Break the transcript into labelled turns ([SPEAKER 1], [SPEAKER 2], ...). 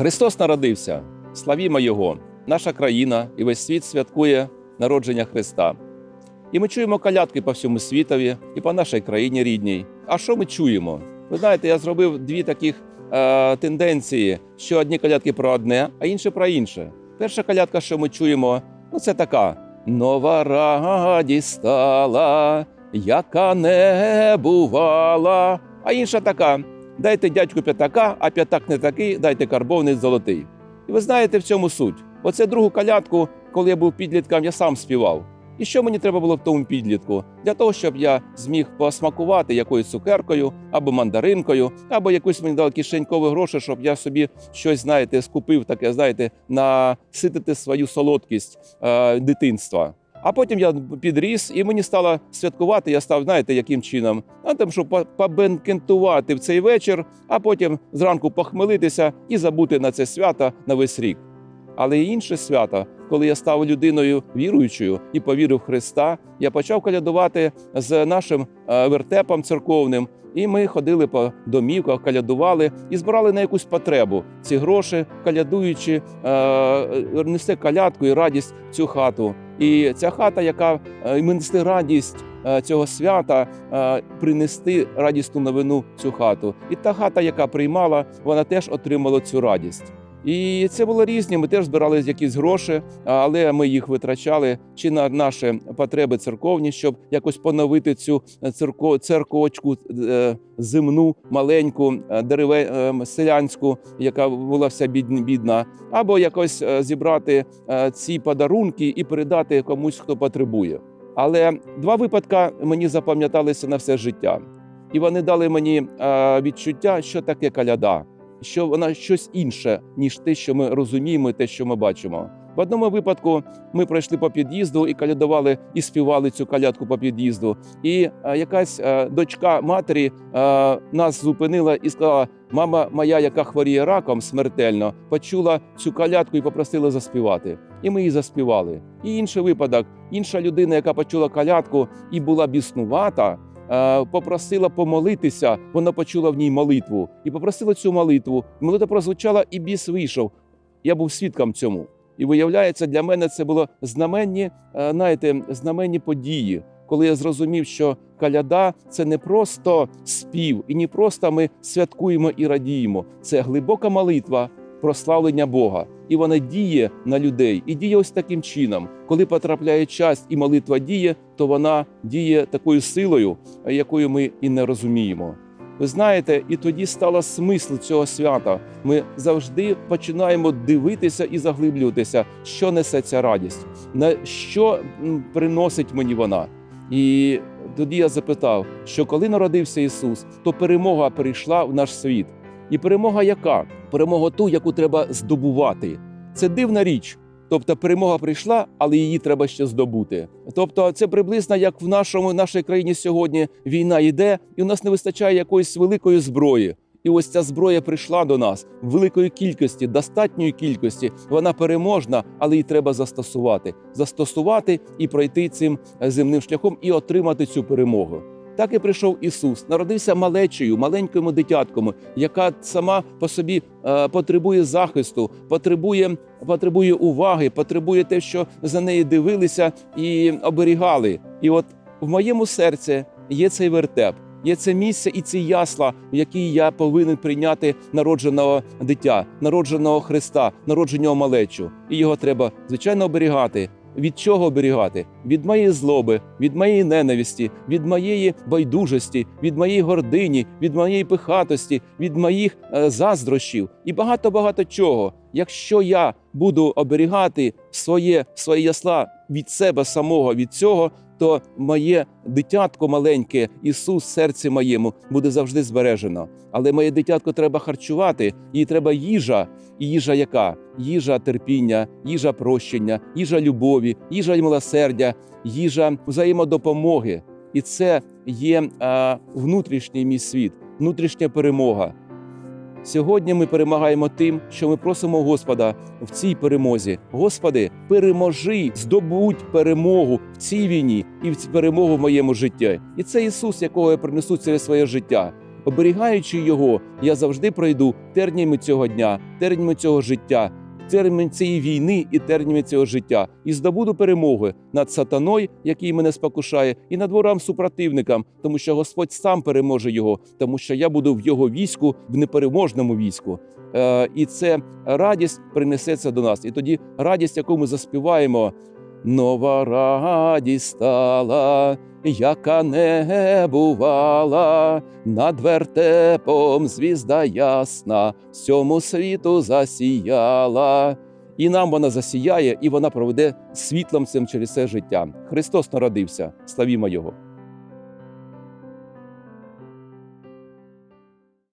[SPEAKER 1] Христос народився, славімо Його! Наша країна і весь світ святкує народження Христа. І ми чуємо колядки по всьому світові і по нашій країні рідній. А що ми чуємо? Ви знаєте, я зробив дві таких е, тенденції: що одні колядки про одне, а інші про інше. Перша колядка, що ми чуємо, ну це така: нова радість стала, яка не бувала. А інша така: дайте дядьку п'ятака, а п'ятак не такий, дайте карбовний золотий. І ви знаєте в цьому суть. Оце другу колядку, коли я був підлітком, я сам співав. І що мені треба було в тому підлітку? Для того, щоб я зміг посмакувати якоюсь цукеркою або мандаринкою, або якусь мені дали кишенькові гроші, щоб я собі щось, знаєте, скупив, таке, знаєте, наситити свою солодкість е, дитинства. А потім я підріс, і мені стало святкувати. Я став, знаєте, яким чином? А там, щоб по- побенкентувати в цей вечір, а потім зранку похмелитися і забути на це свято на весь рік. Але і інше свято, коли я став людиною віруючою і повірив в Христа, я почав колядувати з нашим е, вертепом церковним. І ми ходили по домівках, колядували і збирали на якусь потребу ці гроші, колядуючи, е, нести колядку і радість в цю хату. І ця хата, яка е, ми несли радість е, цього свята, е, принести радісну новину цю хату. І та хата, яка приймала, вона теж отримала цю радість. І це було різні. Ми теж збирали якісь гроші, але ми їх витрачали чи на наші потреби церковні, щоб якось поновити цю церко, церковочку е, земну, маленьку, е, дереве е, селянську, яка була вся бідна, або якось зібрати ці подарунки і передати комусь, хто потребує. Але два випадки мені запам'яталися на все життя, і вони дали мені відчуття, що таке каляда що вона щось інше, ніж те, що ми розуміємо, і те, що ми бачимо. В одному випадку ми пройшли по під'їзду і калядували і співали цю калядку по під'їзду. І е, якась е, дочка матері е, нас зупинила і сказала: Мама моя, яка хворіє раком смертельно, почула цю калядку і попросила заспівати. І ми її заспівали. І інший випадок, інша людина, яка почула калядку і була біснувата. Е, Попросила помолитися, вона почула в ній молитву і попросила цю молитву. Молитва прозвучала, і біс вийшов. Я був свідком цьому. І виявляється, для мене це було знаменні, е, знаєте, знаменні події, коли я зрозумів, що каляда це не просто спів, і не просто ми святкуємо і радіємо. Це глибока молитва, прославлення Бога. І вона діє на людей, і діє ось таким чином. Коли потрапляє час і молитва діє, то вона діє такою силою, якою ми і не розуміємо. Ви знаєте, і тоді стало смисл цього свята. Ми завжди починаємо дивитися і заглиблюватися, що несе ця радість, на що приносить мені вона. І тоді я запитав, що коли народився Ісус, то перемога прийшла в наш світ. І перемога яка? Перемога ту, яку треба здобувати. Це дивна річ. Тобто перемога прийшла, але її треба ще здобути. Тобто, це приблизно як в нашому нашій країні сьогодні війна йде, і у нас не вистачає якоїсь великої зброї. І ось ця зброя прийшла до нас в великої кількості, достатньої кількості. Вона переможна, але її треба застосувати. Застосувати і пройти цим е, земним шляхом і отримати цю перемогу. Так і прийшов Ісус, народився малечею, маленькому дитятком, яка сама по собі е, потребує захисту, потребує, потребує уваги, потребує те, що за неї дивилися і оберігали. І от в моєму серці є цей вертеп, є це місце і ці ясла, в які я повинен прийняти народженого дитя, народженого Христа, народженого малечу. І його треба звичайно оберігати. Від чого оберігати? Від моєї злоби, від моєї ненависті, від моєї байдужості, від моєї гордині, від моєї пихатості, від моїх е, заздрощів і багато багато чого. Якщо я буду оберігати своє своє ясла від себе самого від цього, то моє дитятко маленьке, Ісус серці моєму буде завжди збережено. Але моє дитятко треба харчувати, їй треба їжа. І їжа яка? Їжа терпіння, їжа прощення, їжа любові, їжа милосердя, їжа взаємодопомоги. І це є внутрішній мій світ, внутрішня перемога. Сьогодні ми перемагаємо тим, що ми просимо Господа в цій перемозі. Господи, переможи, здобудь перемогу в цій війні і в цій перемогу в моєму житті. І це Ісус, якого я принесу через своє життя. оберігаючи його, я завжди пройду тернями цього дня, тернями цього життя, терніми цієї війни і термін цього життя, і здобуду перемоги над сатаною, який мене спокушає, і над ворам супротивникам, тому що Господь сам переможе його, тому що я буду в його війську, в непереможному війську. Е, і це радість принесеться до нас. І тоді радість, яку ми заспіваємо. Нова радість стала, яка не бувала, над вертепом звізда ясна, всьому світу засіяла. І нам вона засіяє, і вона проведе світлом цим через все життя. Христос народився, славімо Його.